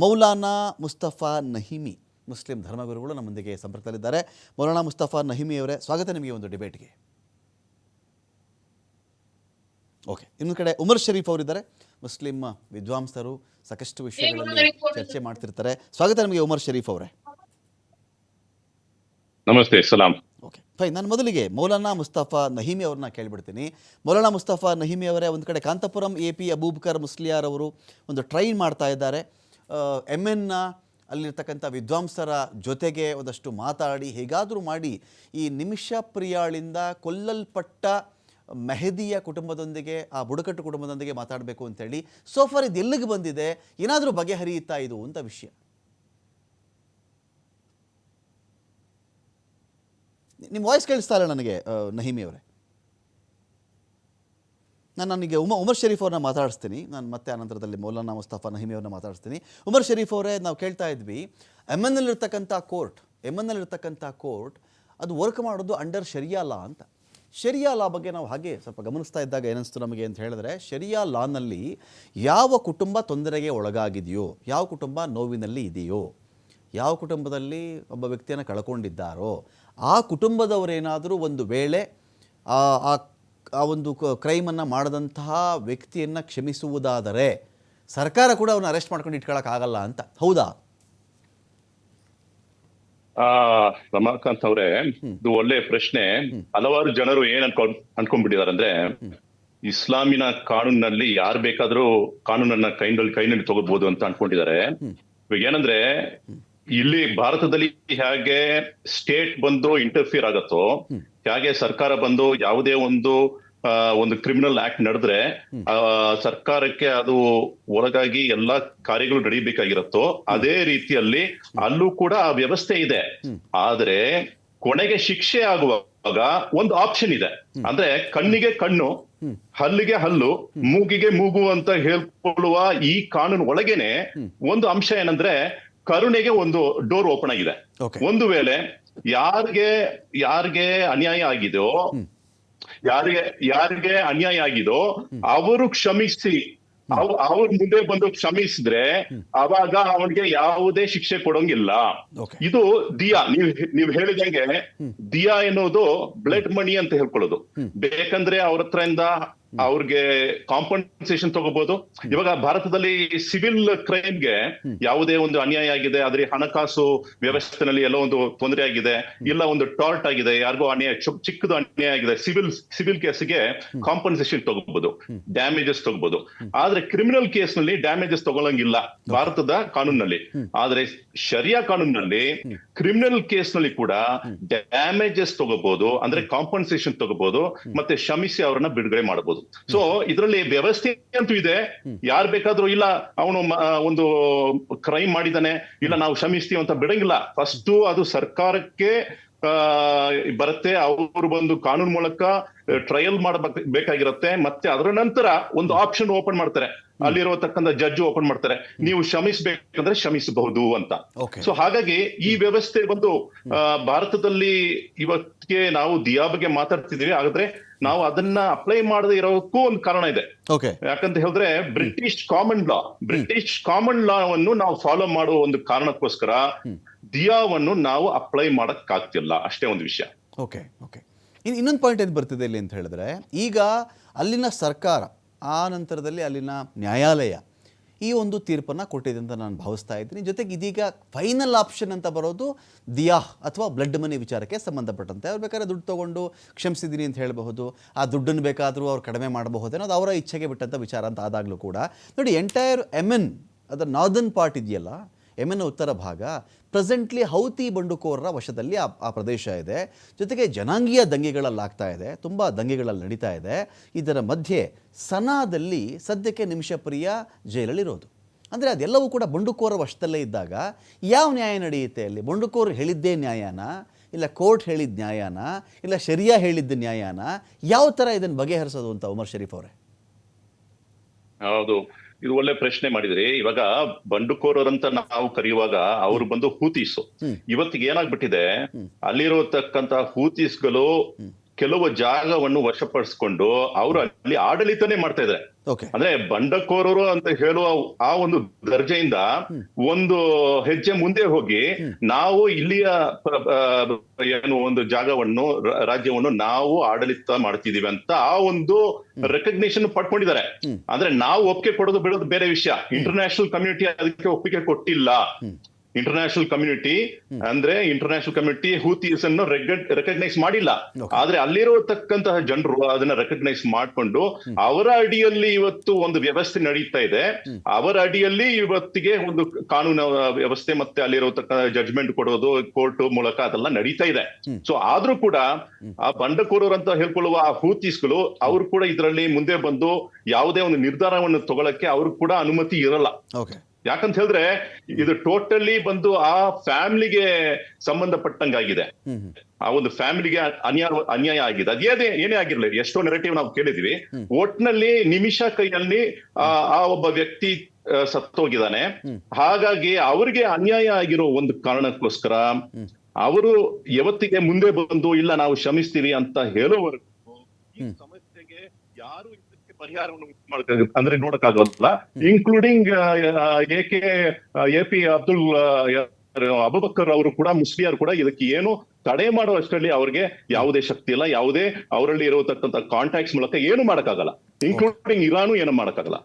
Maulana Mustafa Nahimi Muslim ಧರ್ಮಗುರುಗಳು ನಮ್ಮೊಂದಿಗೆ ಸಂಪರ್ಕದಲ್ಲಿದ್ದಾರೆ. ಮೌಲಾನಾ ಮುಸ್ತಫಾ ನಹಿಮಿ ಅವರೇ ಸ್ವಾಗತ ನಿಮಗೆ ಒಂದು ಡಿಬೇಟ್ಗೆ. ಓಕೆ ಇನ್ನೊಂದು ಕಡೆ ಉಮರ್ ಶರೀಫ್ ಅವರಿದ್ದಾರೆ. ಮುಸ್ಲಿಂ ವಿದ್ವಾಂಸರು ಸಾಕಷ್ಟು ವಿಷಯಗಳಲ್ಲಿ ಚರ್ಚೆ ಮಾಡ್ತಿರ್ತಾರೆ. ಸ್ವಾಗತ ನಿಮಗೆ ಉಮರ್ ಶರೀಫ್ ಅವರೇ. ನಮಸ್ತೆ ಸಲಾಂ. ಓಕೆ ಫೈನ್ ನಾನು ಮೊದಲಿಗೆ ಮೌಲಾನಾ ಮುಸ್ತಫಾ ನಹೀಮಿ ಅವ್ರನ್ನ ಕೇಳಿಬಿಡ್ತೀನಿ. ಮೌಲಾನಾ ಮುಸ್ತಫಾ ನಹಿಮಿ ಅವರೇ ಒಂದು ಕಡೆ ಕಾಂತಪುರಂ ಎ ಪಿ ಅಬೂಬ್ಕರ್ ಮುಸ್ಲಿಯಾರ್ ಅವರು ಒಂದು ಟ್ರೈನ್ ಮಾಡ್ತಾ ಇದ್ದಾರೆ. ಎಂ ಎನ್ನ ಅಲ್ಲಿರ್ತಕ್ಕಂಥ ವಿದ್ವಾಂಸರ ಜೊತೆಗೆ ಒಂದಷ್ಟು ಮಾತಾಡಿ, ಹೇಗಾದರೂ ಮಾಡಿ ಈ ನಿಮಿಷ ಪ್ರಿಯಾಳಿಂದ ಕೊಲ್ಲಲ್ಪಟ್ಟ ಮೆಹದಿಯ ಕುಟುಂಬದೊಂದಿಗೆ, ಆ ಬುಡಕಟ್ಟು ಕುಟುಂಬದೊಂದಿಗೆ ಮಾತಾಡಬೇಕು ಅಂತೇಳಿ ಸೋಫಾರ್ ಇದು ಎಲ್ಲಿಗೆ ಬಂದಿದೆ? ಏನಾದರೂ ಬಗೆಹರಿಯುತ್ತಾ ಇದು ಅಂತ ವಿಷಯ. ನಿಮ್ಮ ವಾಯ್ಸ್ ಕೇಳಿಸ್ತಾ ಇಲ್ಲ ನನಗೆ ನಹಿಮಿ ಅವರೇ ನಾನು ನನಗೆ ಉಮ ಉಮರ್ ಶರೀಫ್ ಅವ್ರನ್ನ ಮಾತಾಡಿಸ್ತೀನಿ. ನಾನು ಮತ್ತೆ ಆನಂತರದಲ್ಲಿ ಮೌಲಾನಾ ಮುಸ್ತಫಾ ನಹಿಮಿಯವ್ರನ್ನ ಮಾತಾಡಿಸ್ತೀನಿ. ಉಮರ್ ಶರೀಫ್ ಅವರೇ, ನಾವು ಕೇಳ್ತಾ ಇದ್ವಿ ಎಂ ಎನ್ ಇರ್ತಕ್ಕಂಥ ಕೋರ್ಟ್ ಎಂ ಎನ್ ಇರ್ತಕ್ಕಂಥ ಕೋರ್ಟ್, ಅದು ವರ್ಕ್ ಮಾಡೋದು ಅಂಡರ್ ಶರಿಯಾ ಲಾ ಅಂತ. ಶರಿಯಾ ಲಾ ಬಗ್ಗೆ ನಾವು ಹಾಗೆ ಸ್ವಲ್ಪ ಗಮನಿಸ್ತಾ ಇದ್ದಾಗ ಏನಿಸ್ತು ನಮಗೆ ಅಂತ ಹೇಳಿದ್ರೆ ಶರಿಯಾ ಲಾನಲ್ಲಿ ಯಾವ ಕುಟುಂಬ ತೊಂದರೆಗೆ ಒಳಗಾಗಿದೆಯೋ, ಯಾವ ಕುಟುಂಬ ನೋವಿನಲ್ಲಿ ಇದೆಯೋ, ಯಾವ ಕುಟುಂಬದಲ್ಲಿ ಒಬ್ಬ ವ್ಯಕ್ತಿಯನ್ನು ಕಳ್ಕೊಂಡಿದ್ದಾರೋ, ಆ ಕುಟುಂಬದವರೇನಾದರೂ ಒಂದು ವೇಳೆ ಆ ಆ ಒಂದು ಕ್ರೈಮನ್ನು ಮಾಡಿದಂತಹ ವ್ಯಕ್ತಿಯನ್ನು ಕ್ಷಮಿಸುವುದಾದರೆ ಸರ್ಕಾರ ಕೂಡ ಅವನ್ನ ಅರೆಸ್ಟ್ ಮಾಡ್ಕೊಂಡು ಇಟ್ಕೊಳ್ಳೋಕ್ಕಾಗಲ್ಲ ಅಂತ. ಹೌದಾ? ಆ ರಮಾಕಾಂತ್ ಅವರೇ ಇದು ಒಳ್ಳೆ ಪ್ರಶ್ನೆ. ಹಲವಾರು ಜನರು ಏನ್ ಅನ್ಕೊಂಡ್ ಅನ್ಕೊಂಡ್ಬಿಟ್ಟಿದ್ದಾರೆ ಅಂದ್ರೆ ಇಸ್ಲಾಮಿನ ಕಾನೂನಿನಲ್ಲಿ ಯಾರು ಬೇಕಾದ್ರೂ ಕಾನೂನನ್ನ ಕೈನಲ್ಲಿ ಕೈನಲ್ಲಿ ತಗೋಬಹುದು ಅಂತ ಅನ್ಕೊಂಡಿದ್ದಾರೆ. ಇವಾಗ ಏನಂದ್ರೆ ಇಲ್ಲಿ ಭಾರತದಲ್ಲಿ ಹೇಗೆ ಸ್ಟೇಟ್ ಬಂದು ಇಂಟರ್ಫಿಯರ್ ಆಗತ್ತೋ ಹೇಗೆ ಸರ್ಕಾರ ಬಂದು ಯಾವುದೇ ಒಂದು ಒಂದು ಕ್ರಿಮಿನಲ್ ಆಕ್ಟ್ ನಡೆದ್ರೆ ಆ, ಸರ್ಕಾರಕ್ಕೆ ಅದು ಒಳಗಾಗಿ ಎಲ್ಲಾ ಕಾರ್ಯಗಳು ನಡೀಬೇಕಾಗಿರುತ್ತೋ ಅದೇ ರೀತಿಯಲ್ಲಿ ಅಲ್ಲೂ ಕೂಡ ಆ ವ್ಯವಸ್ಥೆ ಇದೆ. ಆದ್ರೆ ಕೊನೆಗೆ ಶಿಕ್ಷೆ ಆಗುವಾಗ ಒಂದು ಆಪ್ಷನ್ ಇದೆ. ಅಂದ್ರೆ ಕಣ್ಣಿಗೆ ಕಣ್ಣು ಹಲ್ಲಿಗೆ ಹಲ್ಲು ಮೂಗಿಗೆ ಮೂಗು ಅಂತ ಹೇಳ್ಕೊಳ್ಳುವ ಈ ಕಾನೂನು ಒಳಗೇನೆ ಒಂದು ಅಂಶ ಏನಂದ್ರೆ ಕರುಣೆಗೆ ಒಂದು ಡೋರ್ ಓಪನ್ ಆಗಿದೆ. ಒಂದು ವೇಳೆ ಯಾರಿಗೆ ಯಾರಿಗೆ ಅನ್ಯಾಯ ಆಗಿದೋ ಯಾರಿಗೆ ಯಾರಿಗೆ ಅನ್ಯಾಯ ಆಗಿದೋ ಅವರು ಕ್ಷಮಿಸಿ. ಅವ್- ಅವ್ರ ಮುಂದೆ ಬಂದು ಕ್ಷಮಿಸಿದ್ರೆ ಅವಾಗ ಅವನಿಗೆ ಯಾವುದೇ ಶಿಕ್ಷೆ ಕೊಡೋಂಗಿಲ್ಲ. ಇದು ದಿಯಾ. ನೀವ್ ನೀವ್ ಹೇಳಿದಂಗೆ ದಿಯಾ ಎನ್ನುವುದು ಬ್ಲಡ್ ಮನಿ ಅಂತ ಹೇಳ್ಕೊಳ್ಳೋದು. ಬೇಕಂದ್ರೆ ಅವ್ರ ಹತ್ರದಿಂದ ಅವ್ರಿಗೆ ಕಾಂಪನ್ಸೇಷನ್ ತಗೋಬಹುದು ಇವಾಗ ಭಾರತದಲ್ಲಿ ಸಿವಿಲ್ ಕ್ರೈಮ್ಗೆ ಯಾವುದೇ ಒಂದು ಅನ್ಯಾಯ ಆಗಿದೆ ಆದ್ರೆ ಹಣಕಾಸು ವ್ಯವಸ್ಥೆನಲ್ಲಿ ಎಲ್ಲೋ ಒಂದು ತೊಂದರೆ ಆಗಿದೆ ಇಲ್ಲ ಒಂದು ಟಾರ್ಟ್ ಆಗಿದೆ ಯಾರಿಗೋ ಅನ್ಯಾಯ ಚಿಕ್ಕದು ಅನ್ಯಾಯ ಆಗಿದೆ ಸಿವಿಲ್ ಸಿವಿಲ್ ಕೇಸ್ಗೆ ಕಾಂಪನ್ಸೇಷನ್ ತಗೋಬಹುದು ಡ್ಯಾಮೇಜಸ್ ತಗೋಬಹುದು ಆದ್ರೆ ಕ್ರಿಮಿನಲ್ ಕೇಸ್ನಲ್ಲಿ ಡ್ಯಾಮೇಜಸ್ ತಗೊಳಂಗಿಲ್ಲ ಭಾರತದ ಕಾನೂನಲ್ಲಿ. ಆದ್ರೆ ಶರಿಯಾ ಕಾನೂನಿನಲ್ಲಿ ಕ್ರಿಮಿನಲ್ ಕೇಸ್ನಲ್ಲಿ ಕೂಡ ಡ್ಯಾಮೇಜಸ್ ತಗೋಬಹುದು ಅಂದ್ರೆ ಕಾಂಪನ್ಸೇಷನ್ ತಗೋಬಹುದು ಮತ್ತೆ ಶಮಿಸಿ ಅವರನ್ನ ಬಿಡುಗಡೆ ಮಾಡಬಹುದು ಸೊ ಇದರಲ್ಲಿ ವ್ಯವಸ್ಥೆ ಅಂತೂ ಇದೆ. ಯಾರು ಬೇಕಾದ್ರೂ ಇಲ್ಲ ಅವನು ಒಂದು ಕ್ರೈಮ್ ಮಾಡಿದಾನೆ ಇಲ್ಲ ನಾವು ಕ್ಷಮಿಸ್ತೀವಿ ಅಂತ ಬಿಡಂಗಿಲ್ಲ. ಫಸ್ಟ್ ಅದು ಸರ್ಕಾರಕ್ಕೆ ಬರುತ್ತೆ ಅವರು ಬಂದು ಕಾನೂನು ಮೂಲಕ ಟ್ರಯಲ್ ಮಾಡಬೇಕಾಗಿರುತ್ತೆ ಮತ್ತೆ ಅದರ ನಂತರ ಒಂದು ಆಪ್ಷನ್ ಓಪನ್ ಮಾಡ್ತಾರೆ. ಅಲ್ಲಿರತಕ್ಕಂಥ ಜಡ್ಜ್ ಓಪನ್ ಮಾಡ್ತಾರೆ. ನೀವು ಶ್ರಮಿಸಬೇಕಂದ್ರೆ ಶ್ರಮಿಸಬಹುದು ಅಂತ. ಸೊ ಹಾಗಾಗಿ ಈ ವ್ಯವಸ್ಥೆ ಬಂದು ಭಾರತದಲ್ಲಿ ಇವತ್ತಿಗೆ ನಾವು ದಿಯಾ ಬಗ್ಗೆ ಮಾತಾಡ್ತಿದೀವಿ ಹಾಗಾದ್ರೆ ನಾವು ಅದನ್ನ ಅಪ್ಲೈ ಮಾಡದೇ ಇರೋಕ್ಕೂ ಒಂದು ಕಾರಣ ಇದೆ. ಯಾಕಂತ ಹೇಳಿದ್ರೆ British common law British common law ಅನ್ನು ನಾವು ಫಾಲೋ ಮಾಡುವ ಒಂದು ಕಾರಣಕ್ಕೋಸ್ಕರ ದಿಯಾವನ್ನು ನಾವು ಅಪ್ಲೈ ಮಾಡೋಕ್ಕಾಗ್ತಿಲ್ಲ. ಅಷ್ಟೇ ಒಂದು ವಿಷಯ. Okay okay. ಇನ್ನು ಇನ್ನೊಂದು ಪಾಯಿಂಟ್ ಏನು ಬರ್ತಿದೆ ಇಲ್ಲಿ ಅಂತ ಹೇಳಿದ್ರೆ, ಈಗ ಅಲ್ಲಿನ ಸರ್ಕಾರ, ಆ ನಂತರದಲ್ಲಿ ಅಲ್ಲಿನ ನ್ಯಾಯಾಲಯ ಈ ಒಂದು ತೀರ್ಪನ್ನು ಕೊಟ್ಟಿದೆ ಅಂತ ನಾನು ಭಾವಿಸ್ತಾ ಇದ್ದೀನಿ. ಜೊತೆಗೆ ಇದೀಗ ಫೈನಲ್ ಆಪ್ಷನ್ ಅಂತ ಬರೋದು ದಿಯಾ ಅಥವಾ ಬ್ಲಡ್ ಮನಿ ವಿಚಾರಕ್ಕೆ ಸಂಬಂಧಪಟ್ಟಂತೆ. ಅವ್ರು ಬೇಕಾದ್ರೆ ದುಡ್ಡು ತೊಗೊಂಡು ಕ್ಷಮಿಸಿದ್ದೀನಿ ಅಂತ ಹೇಳಬಹುದು. ಆ ದುಡ್ಡನ್ನು ಬೇಕಾದರೂ ಅವ್ರು ಕಡಿಮೆ ಮಾಡಬಹುದು ಅನ್ನೋದು ಅವರ ಇಚ್ಛೆಗೆ ಬಿಟ್ಟಂಥ ವಿಚಾರ ಅಂತ ಆದಾಗಲೂ ಕೂಡ. ನೋಡಿ ಎಂಟೈರ್ ಎಂ ಎನ್ ಅದರ ನಾರ್ದನ್ ಪಾರ್ಟ್ ಇದೆಯಲ್ಲ ಯೆಮೆನ್ನ ಉತ್ತರ ಭಾಗ. ಪ್ರೆಸೆಂಟ್ಲಿ ಹೌತಿ ಬಂಡುಕೋರರ ವಶದಲ್ಲಿ ಆ ಪ್ರದೇಶ ಇದೆ. ಜೊತೆಗೆ ಜನಾಂಗೀಯ ದಂಗೆಗಳಲ್ಲಾಗ್ತಾ ಇದೆ. ತುಂಬ ದಂಗೆಗಳಲ್ಲಿ ನಡೀತಾ ಇದೆ. ಇದರ ಮಧ್ಯೆ ಸನಾದಲ್ಲಿ ಸದ್ಯಕ್ಕೆ ನಿಮಿಷಪ್ರಿಯ ಜೈಲಲ್ಲಿರೋದು. ಅಂದರೆ ಅದೆಲ್ಲವೂ ಕೂಡ ಬಂಡುಕೋರ ವಶದಲ್ಲೇ ಇದ್ದಾಗ ಯಾವ ನ್ಯಾಯ ನಡೆಯುತ್ತೆ ಅಲ್ಲಿ? ಬಂಡುಕೋರು ಹೇಳಿದ್ದೇ ನ್ಯಾಯನ? ಇಲ್ಲ ಕೋರ್ಟ್ ಹೇಳಿದ ನ್ಯಾಯನ? ಇಲ್ಲ ಶರಿಯಾ ಹೇಳಿದ್ದ ನ್ಯಾಯನ? ಯಾವ ಥರ ಇದನ್ನು ಬಗೆಹರಿಸೋದು ಅಂತ ಉಮರ್ ಶರೀಫ್ ಅವರೇ? ಹೌದು. ಇದು ಒಳ್ಳೆ ಪ್ರಶ್ನೆ ಮಾಡಿದ್ರಿ. ಇವಾಗ ಬಂಡುಕೋರರಂತ ನಾವು ಕರೆಯುವಾಗ ಅವರು ಬಂದು ಹೂತೀಸು. ಇವತ್ತಿಗೆ ಏನಾಗ್ಬಿಟ್ಟಿದೆ ಅಲ್ಲಿರೋತಕ್ಕಂತ ಹೂತೀಸ್ಗಳು ಕೆಲವು ಜಾಗವನ್ನು ವಶಪಡಿಸ್ಕೊಂಡು ಅವರು ಅಲ್ಲಿ ಆಡಳಿತನೇ ಮಾಡ್ತಾ ಇದ್ದಾರೆ ಅಂದ್ರೆ ಬಂಡಕೋರರು ಅಂತ ಹೇಳುವ ಆ ಒಂದು ದರ್ಜೆಯಿಂದ ಒಂದು ಹೆಜ್ಜೆ ಮುಂದೆ ಹೋಗಿ ನಾವು ಇಲ್ಲಿಯ ಏನು ಒಂದು ಜಾಗವನ್ನು ರಾಜ್ಯವನ್ನು ನಾವು ಆಡಳಿತ ಮಾಡ್ತಿದೀವಿ ಅಂತ ಆ ಒಂದು ರೆಕಗ್ನಿಷನ್ ಪಡ್ಕೊಂಡಿದ್ದಾರೆ. ಅಂದ್ರೆ ನಾವು ಒಪ್ಪಿಗೆ ಕೊಡೋದು ಬಿಡೋದು ಬೇರೆ ವಿಷಯ. ಇಂಟರ್ನ್ಯಾಷನಲ್ ಕಮ್ಯುನಿಟಿ ಅದಕ್ಕೆ ಒಪ್ಪಿಗೆ ಕೊಟ್ಟಿಲ್ಲ. ಇಂಟರ್ನ್ಯಾಷನಲ್ ಕಮ್ಯುನಿಟಿ ಅಂದ್ರೆ ಇಂಟರ್ನ್ಯಾಷನಲ್ ಕಮ್ಯುನಿಟಿ ಹೂತೀಸ್ ಅನ್ನು ರೆಕಗ್ನೈಸ್ ಮಾಡಿಲ್ಲ. ಆದ್ರೆ ಅಲ್ಲಿರತಕ್ಕಂತಹ ಜನರು ಅದನ್ನ ರೆಕಗ್ನೈಸ್ ಮಾಡ್ಕೊಂಡು ಅವರ ಅಡಿಯಲ್ಲಿ ಇವತ್ತು ಒಂದು ವ್ಯವಸ್ಥೆ ನಡೀತಾ ಇದೆ. ಅವರ ಅಡಿಯಲ್ಲಿ ಇವತ್ತಿಗೆ ಒಂದು ಕಾನೂನು ವ್ಯವಸ್ಥೆ ಮತ್ತೆ ಅಲ್ಲಿರತಕ್ಕ ಜಡ್ಜ್ಮೆಂಟ್ ಕೊಡೋದು ಕೋರ್ಟ್ ಮೂಲಕ ಅದೆಲ್ಲ ನಡೀತಾ ಇದೆ. ಸೊ ಆದ್ರೂ ಕೂಡ ಆ ಬಂಡಕೋರರು ಅಂತ ಹೇಳ್ಕೊಳ್ಳುವ ಆ ಹೂತೀಸ್ಗಳು ಅವ್ರು ಕೂಡ ಇದರಲ್ಲಿ ಮುಂದೆ ಬಂದು ಯಾವುದೇ ಒಂದು ನಿರ್ಧಾರವನ್ನು ತಗೊಳಕ್ಕೆ ಅವ್ರು ಕೂಡ ಅನುಮತಿ ಇರಲ್ಲ. ಯಾಕಂತ ಹೇಳಿದ್ರೆ ಇದು ಟೋಟಲಿ ಬಂದು ಆ ಫ್ಯಾಮಿಲಿಗೆ ಸಂಬಂಧಪಟ್ಟಂಗಾಗಿದೆ. ಆ ಒಂದು ಫ್ಯಾಮಿಲಿಗೆ ಅನ್ಯಾಯ ಅನ್ಯಾಯ ಆಗಿದೆ. ಅದೇ ಏನೇ ಆಗಿರ್ಲಿ ಎಷ್ಟೋ ನೆರೆಟಿವ್ ನಾವು ಕೇಳಿದ್ವಿ. ಒಟ್ನಲ್ಲಿ ನಿಮಿಷ ಕೈಯಲ್ಲಿ ಆ ಒಬ್ಬ ವ್ಯಕ್ತಿ ಸತ್ತೋಗಿದ್ದಾನೆ. ಹಾಗಾಗಿ ಅವ್ರಿಗೆ ಅನ್ಯಾಯ ಆಗಿರೋ ಒಂದು ಕಾರಣಕ್ಕೋಸ್ಕರ ಅವರು ಯಾವತ್ತಿಗೆ ಮುಂದೆ ಬಂದು ಇಲ್ಲ ನಾವು ಶ್ರಮಿಸ್ತೀವಿ ಅಂತ ಹೇಳೋವರೆಗೂ ಈ ಸಮಸ್ಯೆಗೆ ಯಾರು ಪರಿಹಾರವನ್ನು ಮಾಡ್ಕ ಅಂದ್ರೆ ನೋಡಕ್ಕಾಗಲ್ಲ. Including A K A P Abdul Abubakkar ಅವರು ಕೂಡ ಮುಸ್ಲಿಯರು ಕೂಡ ಇದಕ್ಕೆ ಏನು ತಡೆ ಮಾಡೋ ಅಷ್ಟರಲ್ಲಿ ಅವ್ರಿಗೆ ಯಾವುದೇ ಶಕ್ತಿ ಇಲ್ಲ. ಯಾವುದೇ ಅವರಲ್ಲಿ ಇರತಕ್ಕಂತ ಕಾಂಟ್ಯಾಕ್ಟ್ಸ್ ಮೂಲಕ ಏನು ಮಾಡಕ್ಕಾಗಲ್ಲ. ಇನ್ಕ್ಲೂಡಿಂಗ್ ಇರಾನು ಏನು ಮಾಡಕ್ಕಾಗಲ್ಲ.